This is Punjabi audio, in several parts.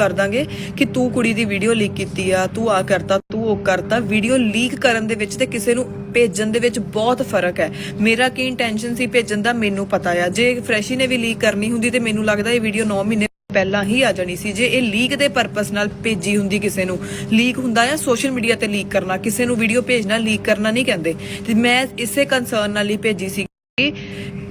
ਕਰ ਦਾਂਗੇ ਕਿ ਤੂੰ ਕੁੜੀ ਦੀ ਵੀਡੀਓ ਲੀਕ ਕੀਤੀ ਆ, ਤੂੰ ਆ ਕਰਤਾ, ਤੂੰ ਉਹ ਕਰਤਾ। ਵੀਡੀਓ ਲੀਕ ਕਰਨ ਦੇ ਵਿੱਚ ਤੇ ਕਿਸੇ ਨੂੰ ਭੇਜਣ ਦੇ ਵਿੱਚ ਬਹੁਤ ਫ਼ਰਕ ਹੈ। ਮੇਰਾ ਕੀ ਇੰਟੈਂਸ਼ਨ ਸੀ ਭੇਜਣ ਦਾ ਮੈਨੂੰ ਪਤਾ ਆ। ਜੇ ਫਰੈਸ਼ੀ ਨੇ ਵੀ ਲੀਕ ਕਰਨੀ ਹੁੰਦੀ ਤੇ ਮੈਨੂੰ ਲੱਗਦਾ ਇਹ ਵੀਡੀਓ 9 ਮਹੀਨੇ ਪਹਿਲਾਂ ਹੀ ਆ ਜਾਣੀ ਸੀ। ਜੇ ਇਹ ਲੀਕ ਦੇ ਪਰਪਸ ਨਾਲ ਭੇਜੀ ਹੁੰਦੀ ਕਿਸੇ ਨੂੰ ਲੀਕ ਹੁੰਦਾ ਆ ਸੋਸ਼ਲ ਮੀਡੀਆ ਤੇ ਲੀਕ ਕਰਨਾ, ਕਿਸੇ ਨੂੰ ਵੀਡੀਓ ਭੇਜਣਾ ਲੀਕ ਕਰਨਾ ਨਹੀਂ ਕਹਿੰਦੇ। ਤੇ ਮੈਂ ਇਸੇ ਕੰਸਰਨ ਨਾਲ ਹੀ ਭੇਜੀ ਸੀ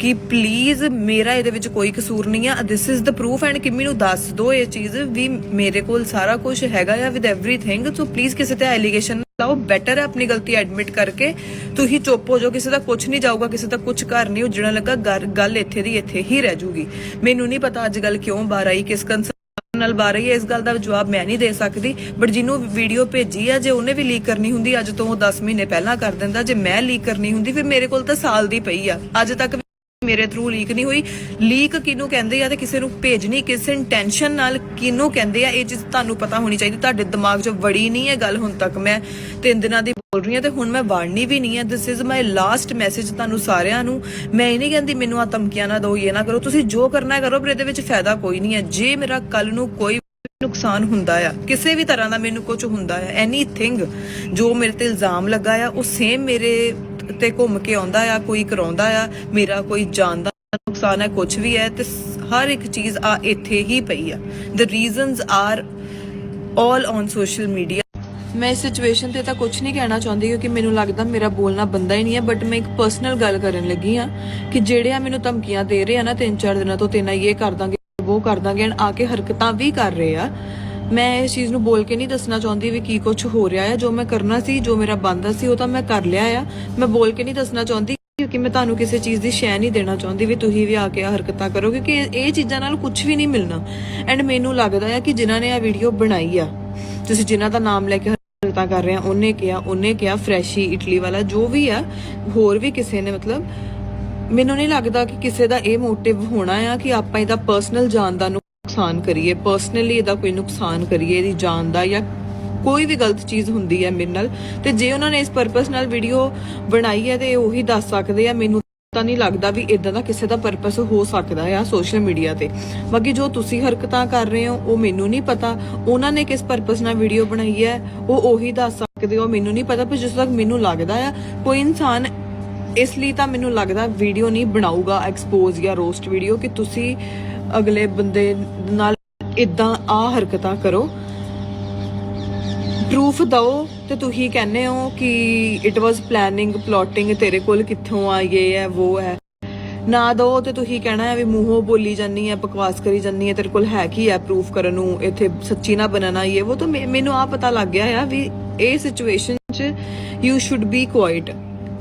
ਕਿ ਪਲੀਜ਼ ਮੇਰਾ ਇਹਦੇ ਵਿੱਚ ਕੋਈ ਕਸੂਰ ਨਹੀਂ ਆ this is the proof and Kimmi ਨੂੰ ਦੱਸ ਦਿਓ ਇਹ ਚੀਜ਼ ਵੀ ਮੇਰੇ ਕੋਲ ਸਾਰਾ ਕੁਝ ਹੈਗਾ ਆ ਵਿਦ एवरीथिंग ਸੋ ਪਲੀਜ਼ ਕਿਸੇ ਤੇ ਐਲੀਗੇਸ਼ਨ ਲਾਓ ਬੈਟਰ ਹੈ ਆਪਣੀ ਗਲਤੀ ਐਡਮਿਟ ਕਰਕੇ ਤੁਸੀਂ ਚੁੱਪ ਹੋ ਜਾਓ ਕਿਸੇ ਦਾ ਕੁਝ ਨਹੀਂ ਜਾਊਗਾ ਕਿਸੇ ਦਾ ਕੁਝ ਘਰ ਨਹੀਂ ਉਜੜਨ ਲੱਗਾ ਗੱਲ- ਗੱਲ ਇੱਥੇ ਦੀ ਇੱਥੇ ਹੀ ਰਹਿ ਜੂਗੀ ਮੈਨੂੰ ਨਹੀਂ ਪਤਾ ਅੱਜ ਗੱਲ ਕਿਉਂ ਬਾਹਰ ਆਈ ਕਿਸ ਕੰਸਰਨ ਨਾਲ ਬਾਹਰ ਆਈ ਹੈ, ਇਸ ਗੱਲ ਦਾ ਜਵਾਬ ਮੈਂ ਨਹੀਂ ਦੇ ਸਕਦੀ ਬਟ ਜਿਹਨੂੰ ਵੀਡੀਓ ਭੇਜੀ ਆ ਜੇ ਉਹਨੇ ਵੀ ਲੀਕ ਕਰਨੀ ਹੁੰਦੀ ਅੱਜ ਤੋਂ ਉਹ 10 ਮਹੀਨੇ ਪਹਿਲਾਂ ਕਰ ਦਿੰਦਾ ਜੇ ਮੈਂ ਲੀਕ ਕਰਨੀ ਹੁੰਦੀ ਫਿਰ ਮੇਰੇ ਕੋਲ ਤਾਂ ਸਾਲ ਦੀ ਪਈ ਆ ਅੱਜ ਤੱਕ ਮੇਰੇ ਥਰੂ ਲੀਕ ਨਹੀਂ ਹੋਈ। ਲੀਕ ਕਿਹਨੂੰ ਕਹਿੰਦੇ ਆ ਤੇ ਕਿਸੇ ਨੂੰ ਭੇਜਣੀ ਕਿਸ ਇੰਟੈਂਸ਼ਨ ਨਾਲ ਕਿਹਨੂੰ ਕਹਿੰਦੇ ਆ, ਇਹ ਚੀਜ਼ ਤੁਹਾਨੂੰ ਪਤਾ ਹੋਣੀ ਚਾਹੀਦੀ। ਤੁਹਾਡੇ ਦਿਮਾਗ 'ਚ ਵੜੀ ਨਹੀਂ ਹੈ ਗੱਲ ਹੁਣ ਤੱਕ ਮੈਂ ਤਿੰਨ ਦਿਨਾਂ ਦੀ ਬੋਲ ਰਹੀ ਹਾਂ ਤੇ ਹੁਣ ਮੈਂ ਵੜਨੀ ਵੀ ਨਹੀਂ ਹੈ this is my last message ਤੁਹਾਨੂੰ ਸਾਰਿਆਂ ਨੂੰ। ਮੈਂ ਇਹ ਨਹੀਂ ਕਹਿੰਦੀ ਮੈਨੂੰ ਆ ਧਮਕੀਆਂ ਨਾ ਦਿਓ, ਇਹ ਨਾ ਕਰੋ। ਤੁਸੀਂ ਜੋ ਕਰਨਾ ਹੈ ਕਰੋ, ਪਰ ਇਹਦੇ ਵਿੱਚ ਫਾਇਦਾ ਕੋਈ ਨਹੀਂ ਹੈ। ਜੇ ਮੇਰਾ ਕੱਲ ਨੂੰ ਕੋਈ ਨੁਕਸਾਨ ਹੁੰਦਾ ਆ, ਕਿਸੇ ਵੀ ਤਰ੍ਹਾਂ ਦਾ ਮੈਨੂੰ ਕੁਝ ਹੁੰਦਾ ਆ ਐਨੀਥਿੰਗ ਜੋ ਮੇਰੇ ਤੇ ਇਲਜ਼ਾਮ ਲੱਗਾ ਆ, ਉਹ ਸੇਮ ਮੇਰੇ ਤੇ ਘੁੰਮ ਕੇ ਆਉਂਦਾ ਆ, ਕੋਈ ਕਰਾਉਂਦਾ ਆ, ਮੇਰਾ ਕੋਈ ਜਾਨ ਨੁਕਸਾਨ ਹੈ ਕੁਝ ਵੀ ਹੈ, ਤੇ ਹਰ ਇੱਕ ਚੀਜ਼ ਆ ਇੱਥੇ ਹੀ ਪਈ ਆ। The reasons are all on social media ਮੈਂ ਇਸ ਸਿਚੁਏਸ਼ਨ ਤੇ ਤਾਂ ਕੁਝ ਨਹੀਂ ਕਹਿਣਾ ਚਾਹੁੰਦੀ ਕਿਉਂਕਿ ਮੈਨੂੰ ਲੱਗਦਾ ਮੇਰਾ ਬੋਲਣਾ ਬੰਦਾ ਹੀ ਨਹੀਂ ਹੈ ਬਟ ਮੈਂ ਇੱਕ ਪਰਸਨਲ ਗੱਲ ਕਰਨ ਲੱਗੀ ਆ ਕਿ ਜਿਹੜੇ ਆ ਮੈਨੂੰ ਧਮਕੀਆਂ ਦੇ ਰਹੇ ਆ ਨਾ, ਤਿੰਨ ਚਾਰ ਦਿਨਾਂ ਤੋਂ ਤੇਨਾ ਇਹ ਕਰ ਦਾਂਗੇ, ਉਹ ਕਰ ਦਾਂਗੇ, and ਆ ਕੇ ਹਰਕਤਾਂ ਵੀ ਕਰ ਰਹੇ ਆ। ਮੈਂ ਇਸ ਚੀਜ਼ ਨੂੰ ਬੋਲ ਕੇ ਨਹੀਂ ਦੱਸਣਾ ਚਾਹੁੰਦੀ ਵੀ ਕੀ ਕੁਝ ਹੋ ਰਿਹਾ ਹੈ ਜੋ ਮੈਂ ਕਰਨਾ ਸੀ, ਜੋ ਮੇਰਾ ਬੰਦਾ ਸੀ, ਉਹ ਤਾਂ ਮੈਂ ਕਰ ਲਿਆ ਆ। ਮੈਂ ਬੋਲ ਕੇ ਨਹੀਂ ਦੱਸਣਾ ਚਾਹੁੰਦੀ ਕਿਉਂਕਿ ਮੈਂ ਤੁਹਾਨੂੰ ਕਿਸੇ ਚੀਜ਼ ਦੀ ਸ਼ੈ ਨਹੀਂ ਦੇਣਾ ਚਾਹੁੰਦੀ ਵੀ ਤੁਸੀਂ ਵੀ ਆ ਕੇ ਆ ਹਰਕਤਾਂ ਕਰੋ, ਕਿਉਂਕਿ ਇਹ- ਚੀਜ਼ਾਂ ਨਾਲ ਕੁਝ ਵੀ ਨਹੀਂ ਮਿਲਣਾ। ਐਂਡ ਮੈਨੂੰ ਲੱਗਦਾ ਹੈ ਕਿ ਜਿਨ੍ਹਾਂ ਨੇ ਇਹ ਵੀਡੀਓ ਬਣਾਈ ਆ, ਤੁਸੀਂ ਜਿਨ੍ਹਾਂ ਦਾ ਨਾਮ ਲੈ ਕੇ ਹਰਕਤਾਂ ਕਰ ਰਹੇ ਆ, ਉਹਨੇ ਕਿਹਾ ਉਹਨੇ ਕਿਹਾ, ਫਰੈਸ਼ੀ ਇਟਲੀ ਵਾਲਾ, ਜੋ ਵੀ ਆ, ਹੋਰ ਵੀ ਕਿਸੇ ਨੇ ਮਤਲਬ, ਮੈਨੂੰ ਨਹੀਂ ਲੱਗਦਾ ਕਿ ਕਿਸੇ ਦਾ ਇਹ ਮੋਟਿਵ ਹੋਣਾ ਆ ਕਿ ਆਪਾਂ ਇਹਦਾ ਪਰਸਨਲ ਜਾਨ ਦਾ ਨੁਕਸਾਨ ਕਰੀਏ ਪਰਸਨਲੀ ਇਹਦਾ ਕੋਈ ਨੁਕਸਾਨ ਕਰੀਏ, ਇਹਦੀ ਜਾਨ ਦਾ ਜਾਂ ਕੋਈ ਵੀ ਗਲਤ ਚੀਜ਼ ਹੁੰਦੀ ਹੈ ਮੇਰੇ ਨਾਲ, ਤੇ ਜੇ ਉਹਨਾਂ ਨੇ ਇਸ ਪਰਪਸ ਨਾਲ ਵੀਡੀਓ ਬਣਾਈ ਹੈ ਤੇ ਉਹੀ ਦੱਸ ਸਕਦੇ ਆ, ਮੈਨੂੰ ਤਾਂ ਨਹੀਂ ਲੱਗਦਾ ਵੀ ਇਦਾਂ ਦਾ ਕਿਸੇ ਦਾ ਪਰਪਸ ਹੋ ਸਕਦਾ ਆ ਸੋਸ਼ਲ ਮੀਡੀਆ ਤੇ। ਬਾਕੀ ਜੋ ਤੁਸੀਂ ਹਰਕਤਾਂ ਕਰ ਰਹੇ ਹੋ, ਉਹ ਮੈਨੂੰ ਨਹੀਂ ਪਤਾ, ਉਹਨਾਂ ਨੇ ਕਿਸ ਪਰਪਸ ਨਾਲ ਵੀਡੀਓ ਬਣਾਈ ਹੈ, ਉਹ ਉਹੀ ਦੱਸ ਸਕਦੇ ਹੋ, ਮੈਨੂੰ ਨਹੀਂ ਪਤਾ, ਪਰ ਜਿਸ ਤੱਕ ਮੈਨੂੰ ਲੱਗਦਾ ਆ, ਕੋਈ ਇਨਸਾਨ ਇਸ ਲਈ ਤਾਂ ਮੈਨੂੰ ਲੱਗਦਾ ਵੀਡੀਓ ਨਹੀਂ ਬਣਾਊਗਾ ਐਕਸਪੋਜ਼ ਜਾਂ ਰੋਸਟ ਵੀਡੀਓ ਕਿ ਤੁਸੀਂ ਅਗਲੇ ਬੰਦੇ ਨਾਲ ਇਦਾਂ ਆ ਹਰਕਤਾਂ ਕਰੋ। ਪ੍ਰੂਫ ਦਓ ਤੇ ਤੁਸੀਂ ਕਹਿੰਦੇ ਹੋ ਕਿ ਇਟ ਵਾਸ ਪਲੈਨਿੰਗ ਪਲੋਟਿੰਗ ਤੇਰੇ ਕੋਲ ਕਿੱਥੋਂ ਆ, ਇਹ ਹੈ ਉਹ ਹੈ। ਨਾ ਦੋ ਤੇ ਤੁਸੀਂ ਕਹਿਣਾ ਹੈ ਵੀ ਮੂੰਹੋਂ ਬੋਲੀ ਜਾਨੀ ਹੈ, ਬਕਵਾਸ ਕਰੀ ਜਾਨੀ ਹੈ, ਤੇਰੇ ਕੋਲ ਹੈ ਕੀ ਹੈ ਪ੍ਰੂਫ ਕਰਨ ਨੂੰ? ਇੱਥੇ ਸੱਚੀ ਨਾ ਬਣਨਾ ਇਹ ਉਹ ਤਾਂ ਮੈਨੂੰ ਆ ਪਤਾ ਲੱਗ ਗਿਆ ਆ ਵੀ ਇਹ ਸਿਚੁਏਸ਼ਨ 'ਚ ਯੂ ਸ਼ੁੱਡ ਬੀ ਕੁਆਇਟ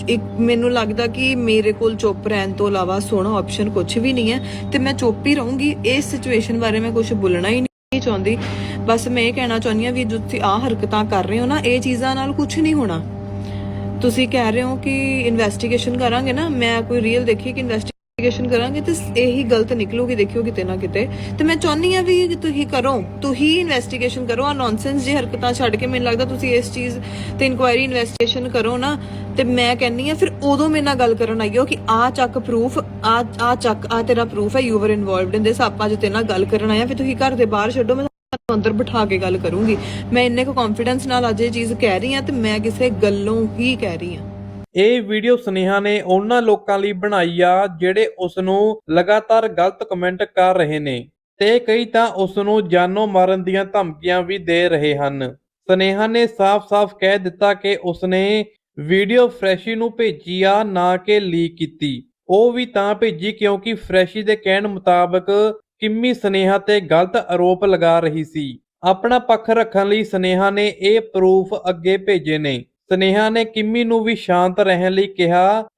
ਇੱਕ ਮੈਨੂੰ ਲੱਗਦਾ ਕਿ ਮੇਰੇ ਕੋਲ ਚੁੱਪ ਰਹਿਣ ਤੋਂ ਇਲਾਵਾ ਸੋਹਣਾ ਆਪਸ਼ਨ ਕੁਝ ਵੀ ਨਹੀਂ ਹੈ ਤੇ ਮੈਂ ਚੁੱਪ ਹੀ ਰਹੂੰਗੀ। ਇਸ ਸਿਚੁਏਸ਼ਨ ਬਾਰੇ ਮੈਂ ਕੁਝ ਬੋਲਣਾ ਹੀ ਨਹੀਂ ਚਾਹੁੰਦੀ। ਬਸ ਮੈਂ ਇਹ ਕਹਿਣਾ ਚਾਹੁੰਦੀ ਹਾਂ ਵੀ ਜੋ ਤੁਸੀਂ ਆ ਹਰਕਤਾਂ ਕਰ ਰਹੇ ਹੋ ਨਾ, ਇਹ ਚੀਜ਼ਾਂ ਨਾਲ ਕੁਝ ਨਹੀਂ ਹੋਣਾ। ਤੁਸੀਂ ਕਹਿ ਰਹੇ ਹੋ ਕਿ ਇਨਵੈਸਟੀਗੇਸ਼ਨ ਕਰਾਂਗੇ ਨਾ, ਮੈਂ ਕੋਈ ਰੀਅਲ ਦੇਖੀ ਕਿ ਇਨਵੈਸਟੀਗੇਸ਼ਨ ਕਰਾਂਗੇ ਤੇ ਇਹੀ ਗਲਤ ਨਿਕਲੂਗੀ ਦੇਖਿਓ ਕਿਤੇ ਨਾ ਕਿਤੇ। ਤੇ ਮੈਂ ਚਾਹੁੰਦੀ ਆ ਵੀ ਤੁਸੀਂ ਕਰੋ, ਤੁਸੀਂ ਇਨਵੈਸਟੀਗੇਸ਼ਨ ਕਰੋ। ਆ ਨੌਨਸੈਂਸ ਜੀ ਹਰਕਤਾਂ ਛੱਡ ਕੇ ਮੈਨੂੰ ਲੱਗਦਾ ਤੁਸੀਂ ਇਸ ਚੀਜ਼ ਤੇ ਇਨਕੁਆਇਰੀ ਇਨਵੈਸਟੀਗੇਸ਼ਨ ਕਰੋ ਨਾ ਤੇ ਮੈਂ ਕਹਿੰਨੀ ਆ ਫਿਰ ਉਦੋਂ ਮੇਰੇ ਨਾਲ ਗੱਲ ਕਰਨ ਆਈਓ ਕਿ ਆ ਚੱਕ ਪ੍ਰੂਫ ਆ ਆ ਚੱਕ ਆ ਤੇਰਾ ਪ੍ਰੂਫ ਹੈ ਯੂ ਵਰ ਇਨਵੋਲਵਡ ਇਨ ਦਿਸ ਆਪਾਂ ਜੇ ਤੇਰੇ ਨਾਲ ਗੱਲ ਕਰਨ ਆਇਆ ਫਿਰ ਤੁਸੀਂ ਘਰ ਦੇ ਬਾਹਰ ਛੱਡੋ, ਮੈਂ ਤੁਹਾਨੂੰ ਅੰਦਰ ਬਿਠਾ ਕੇ ਗੱਲ ਕਰੂੰਗੀ। ਮੈਂ ਇੰਨੇ ਕੋ ਕੌਨਫੀਡੈਂਸ ਨਾਲ ਅੱਜ ਇਹ ਚੀਜ਼ ਕਹਿ ਰਹੀ ਹਾਂ ਤੇ ਮੈਂ ਕਿਸੇ ਗੱਲੋਂ ਹੀ ਕਹਿ ਰਹੀ ਹਾਂ। ਇਹ ਵੀਡੀਓ ਸੁਨੇਹਾ ਨੇ ਉਹਨਾਂ ਲੋਕਾਂ ਲਈ ਬਣਾਈ ਆ, ਜਿਹੜੇ ਉਸ ਨੂੰ ਲਗਾਤਾਰ ਗਲਤ ਕਮੈਂਟ ਕਰ ਰਹੇ ਨੇ ਤੇ ਕਈ ਤਾਂ ਉਸ ਨੂੰ ਜਾਨੋਂ ਮਾਰਨ ਦੀਆਂ ਧਮਕੀਆਂ ਵੀ ਦੇ ਰਹੇ ਹਨ। ਸੁਨੇਹਾ ਨੇ ਸਾਫ਼-ਸਾਫ਼ ਕਹਿ ਦਿੱਤਾ ਕਿ ਉਸਨੇ ਵੀਡੀਓ ਫਰੈਸ਼ੀ ਨੂੰ ਭੇਜੀ ਆ, ਨਾ ਕਿ ਲੀਕ ਕੀਤੀ। ਉਹ ਵੀ ਤਾਂ ਭੇਜੀ ਕਿਉਂਕਿ ਫਰੈਸ਼ੀ ਦੇ ਕਹਿਣ ਮੁਤਾਬਕ ਕਿੰਮੀ ਸੁਨੇਹਾ ਤੇ ਗਲਤ ਆਰੋਪ ਲਗਾ ਰਹੀ ਸੀ। ਆਪਣਾ ਪੱਖ ਰੱਖਣ ਲਈ ਸੁਨੇਹਾ ਨੇ ਇਹ ਪ੍ਰੂਫ ਅੱਗੇ ਭੇਜੇ ਨੇ। ਸਨੇਹਾ ਨੇ ਕਿੰਮੀ ਨੂੰ ਵੀ ਸ਼ਾਂਤ ਰਹਿਣ ਲਈ ਕਿਹਾ